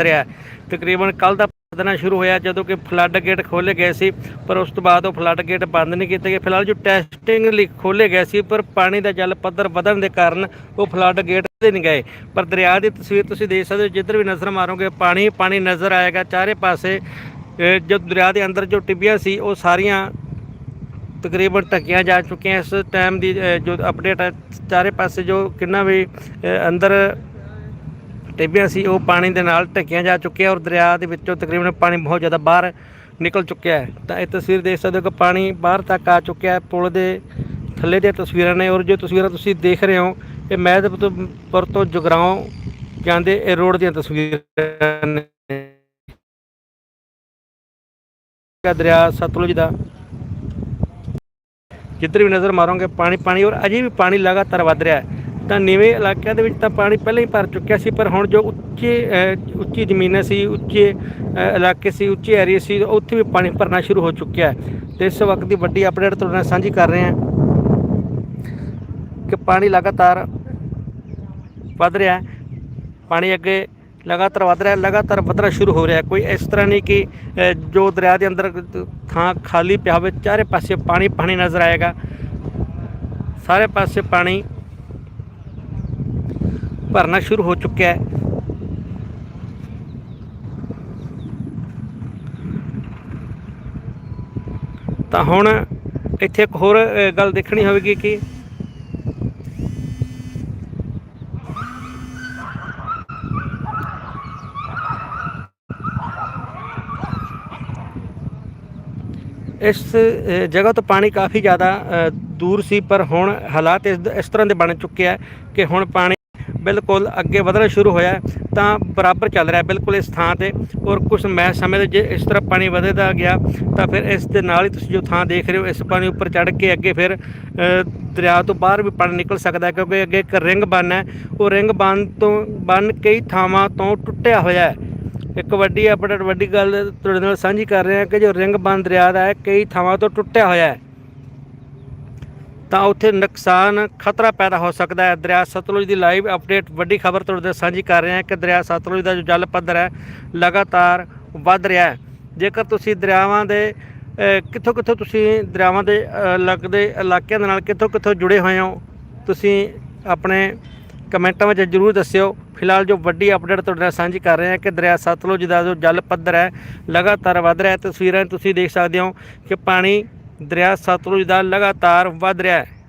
ਰਿਹਾ ਤਕਰੀਬਨ ਕੱਲ ਦਾ ਦੇਣਾ ਸ਼ੁਰੂ ਹੋਇਆ ਜਦੋਂ ਕਿ ਫਲੱਡ ਗੇਟ ਖੋਲੇ ਗਏ ਸੀ, ਪਰ ਉਸ ਤੋਂ ਬਾਅਦ ਉਹ ਫਲੱਡ ਗੇਟ ਬੰਦ ਨਹੀਂ ਕੀਤੇ ਗਏ। ਫਿਲਹਾਲ ਜੋ ਟੈਸਟਿੰਗ ਲਈ ਖੋਲੇ ਗਏ ਸੀ, ਪਰ ਪਾਣੀ ਦਾ ਜਲ ਪੱਧਰ ਵਧਣ ਦੇ ਕਾਰਨ ਉਹ ਫਲੱਡ ਗੇਟ ਤੇ ਨਹੀਂ ਗਏ। ਪਰ ਦਰਿਆ ਦੀ ਤਸਵੀਰ ਤੁਸੀਂ ਦੇਖ ਸਕਦੇ ਹੋ, ਜਿੱਧਰ ਵੀ ਨਜ਼ਰ ਮਾਰੋਗੇ, ਪਾਣੀ ਪਾਣੀ ਨਜ਼ਰ ਆਏਗਾ। ਚਾਰੇ ਪਾਸੇ ਜੋ ਦਰਿਆ ਦੇ ਅੰਦਰ ਜੋ ਟਿੱਬੀਆਂ ਸੀ, ਉਹ ਸਾਰੀਆਂ ਤਕਰੀਬਨ ਢੱਕੀਆਂ ਜਾ ਚੁੱਕੀਆਂ। ਇਸ ਟਾਈਮ ਦੀ ਜੋ ਅਪਡੇਟ ਹੈ, ਚਾਰੇ ਪਾਸੇ ਜੋ ਕਿੰਨਾ ਵੀ ਅੰਦਰ ਟਿੱਬੀਆਂ ਸੀ ਉਹ ਪਾਣੀ ਦੇ ਨਾਲ ਢੱਕੀਆਂ ਜਾ ਚੁੱਕੀਆਂ ਔਰ ਦਰਿਆ ਦੇ ਵਿੱਚੋਂ ਤਕਰੀਬਨ ਪਾਣੀ ਬਹੁਤ ਜ਼ਿਆਦਾ ਬਾਹਰ ਨਿਕਲ ਚੁੱਕਿਆ ਹੈ। ਤਾਂ ਇਹ ਤਸਵੀਰ ਦੇਖ ਸਕਦੇ ਹੋ ਕਿ ਪਾਣੀ ਬਾਹਰ ਤੱਕ ਆ ਚੁੱਕਿਆ ਹੈ। ਪੁਲ ਦੇ ਥੱਲੇ ਦੀਆਂ ਤਸਵੀਰਾਂ ਨੇ ਔਰ ਜੋ ਤਸਵੀਰਾਂ ਤੁਸੀਂ ਦੇਖ ਰਹੇ ਹੋ, ਇਹ ਮਹਿਦਪੁਰ ਤੋਂ ਜਗਰਾਉਂ ਜਾਂਦੇ ਇਹ ਰੋਡ ਦੀਆਂ ਤਸਵੀਰਾਂ ਨੇ। ਦਰਿਆ ਸਤਲੁਜ ਦਾ। ਜਿੱਧਰ ਵੀ ਨਜ਼ਰ ਮਾਰੋਗੇ ਪਾਣੀ ਪਾਣੀ ਔਰ ਅਜੇ ਵੀ ਪਾਣੀ ਲਗਾਤਾਰ ਵੱਧ ਰਿਹਾ ਹੈ। ਤਾਂ ਨੀਵੇਂ ਇਲਾਕਿਆਂ ਦੇ ਵਿੱਚ ਤਾਂ ਪਾਣੀ ਪਹਿਲਾਂ ਹੀ ਭਰ ਚੁੱਕਿਆ ਸੀ, ਪਰ ਹੁਣ ਜੋ ਉੱਚੇ ਉੱਚੀ ਜ਼ਮੀਨਾਂ ਸੀ, ਉੱਚੇ ਇਲਾਕੇ ਸੀ, ਉੱਚੇ ਏਰੀਆ ਸੀ, ਉੱਥੇ ਵੀ ਪਾਣੀ ਭਰਨਾ ਸ਼ੁਰੂ ਹੋ ਚੁੱਕਿਆ ਹੈ। ਤੇ ਇਸ ਵਕਤ ਦੀ ਵੱਡੀ ਅਪਡੇਟ ਤੁਹਾਡੇ ਨਾਲ ਸਾਂਝੀ ਕਰ ਰਹੇ ਹਾਂ ਕਿ ਪਾਣੀ ਲਗਾਤਾਰ ਵੱਧ ਰਿਹਾ ਹੈ। ਪਾਣੀ ਅੱਗੇ ਲਗਾਤਾਰ ਵੱਧ ਰਿਹਾ, ਲਗਾਤਾਰ ਵਧਣਾ ਸ਼ੁਰੂ ਹੋ ਰਿਹਾ ਕੋਈ ਇਸ ਤਰ੍ਹਾਂ ਨਹੀਂ ਕਿ ਜੋ ਦਰਿਆ ਦੇ ਅੰਦਰ ਥਾਂ ਖਾਲੀ ਪਿਆ ਹੋਵੇ, ਚਾਰੇ ਪਾਸੇ ਪਾਣੀ ਪਾਣੀ ਨਜ਼ਰ ਆਏਗਾ। ਸਾਰੇ ਪਾਸੇ ਪਾਣੀ ਭਰਨਾ ਸ਼ੁਰੂ ਹੋ ਚੁੱਕਿਆ ਹੈ। ਤਾਂ ਹੁਣ ਇੱਥੇ ਇੱਕ ਹੋਰ ਗੱਲ ਦੇਖਣੀ ਹੋਵੇਗੀ ਕਿ ਇਸ ਜਗ੍ਹਾ ਤੋਂ ਪਾਣੀ ਕਾਫੀ ਜ਼ਿਆਦਾ ਦੂਰ ਸੀ, ਪਰ ਹੁਣ ਹਾਲਾਤ ਇਸ ਇਸ ਤਰ੍ਹਾਂ ਦੇ ਬਣ ਚੁੱਕੇ ਆ ਕਿ ਹੁਣ ਪਾਣੀ ਬਿਲਕੁਲ ਅੱਗੇ ਵਧਣਾ ਸ਼ੁਰੂ ਹੋਇਆ ਤਾਂ ਬਰਾਬਰ ਚੱਲ ਰਿਹਾ ਬਿਲਕੁਲ ਇਸ ਥਾਂ ਤੇ। ਔਰ ਕੁਝ ਮੈਂ ਸਮੇਂ ਦੇ ਜੇ ਇਸ ਤਰ੍ਹਾਂ ਪਾਣੀ ਵਧਦਾ ਗਿਆ, ਤਾਂ ਫਿਰ ਇਸ ਦੇ ਨਾਲ ਹੀ ਤੁਸੀਂ ਜੋ ਥਾਂ ਦੇਖ ਰਹੇ ਹੋ, ਇਸ ਪਾਣੀ ਉੱਪਰ ਚੜ੍ਹ ਕੇ ਅੱਗੇ ਫਿਰ ਦਰਿਆ ਤੋਂ ਬਾਹਰ ਵੀ ਪਾਣੀ ਨਿਕਲ ਸਕਦਾ ਹੈ, ਕਿਉਂਕਿ ਅੱਗੇ ਇੱਕ ਰਿੰਗ ਬੰਨ ਹੈ। ਉਹ ਰਿੰਗ ਬੰਨ ਤੋਂ, ਬੰਨ ਕਈ ਥਾਵਾਂ ਤੋਂ ਟੁੱਟਿਆ ਹੋਇਆ ਹੈ। ਇੱਕ ਵੱਡੀ ਅਪਡੇਟ ਵੱਡੀ ਗੱਲ ਤੁਹਾਡੇ ਨਾਲ ਸਾਂਝੀ ਕਰ ਰਹੇ ਹਾਂ ਕਿ ਜੋ ਰਿੰਗ ਬੰਨ ਦਰਿਆ ਦਾ ਹੈ, ਕਈ ਥਾਵਾਂ ਤੋਂ ਟੁੱਟਿਆ ਹੋਇਆ ਹੈ। ਤਾਂ ਉੱਥੇ ਨੁਕਸਾਨ, ਖਤਰਾ ਪੈਦਾ ਹੋ ਸਕਦਾ ਹੈ। ਦਰਿਆ ਸਤਲੁਜ ਦੀ ਲਾਈਵ ਅਪਡੇਟ, ਵੱਡੀ ਖਬਰ ਤੁਹਾਡੇ ਨਾਲ ਸਾਂਝੀ ਕਰ ਰਹੇ ਹਾਂ ਕਿ ਦਰਿਆ ਸਤਲੁਜ ਦਾ ਜੋ ਜਲ ਪੱਧਰ ਹੈ, ਲਗਾਤਾਰ ਵੱਧ ਰਿਹਾ ਹੈ। ਜੇਕਰ ਤੁਸੀਂ ਦਰਿਆਵਾਂ ਦੇ ਕਿੱਥੋਂ ਕਿੱਥੋਂ ਤੁਸੀਂ ਦਰਿਆਵਾਂ ਦੇ ਲੱਗਦੇ ਇਲਾਕਿਆਂ ਦੇ ਨਾਲ ਕਿੱਥੋਂ ਕਿੱਥੋਂ ਜੁੜੇ ਹੋਏ ਹੋ, ਤੁਸੀਂ ਆਪਣੇ ਕਮੈਂਟਾਂ ਵਿੱਚ ਜਰੂਰ ਦੱਸਿਓ। ਫਿਲਹਾਲ ਜੋ ਵੱਡੀ ਅਪਡੇਟ ਤੁਹਾਡੇ ਨਾਲ ਸਾਂਝੀ ਕਰ ਰਹੇ ਹਾਂ ਕਿ ਦਰਿਆ ਸਤਲੁਜ ਦਾ ਜੋ ਜਲ ਪੱਧਰ ਹੈ, ਲਗਾਤਾਰ ਵੱਧ ਰਿਹਾ ਹੈ। ਤਸਵੀਰਾਂ ਤੁਸੀਂ ਦੇਖ ਸਕਦੇ ਹੋ ਕਿ ਪਾਣੀ ਦਰਿਆ ਸਤਲੁਜ ਦਾ ਲਗਾਤਾਰ ਵੱਧ ਰਿਹਾ ਹੈ।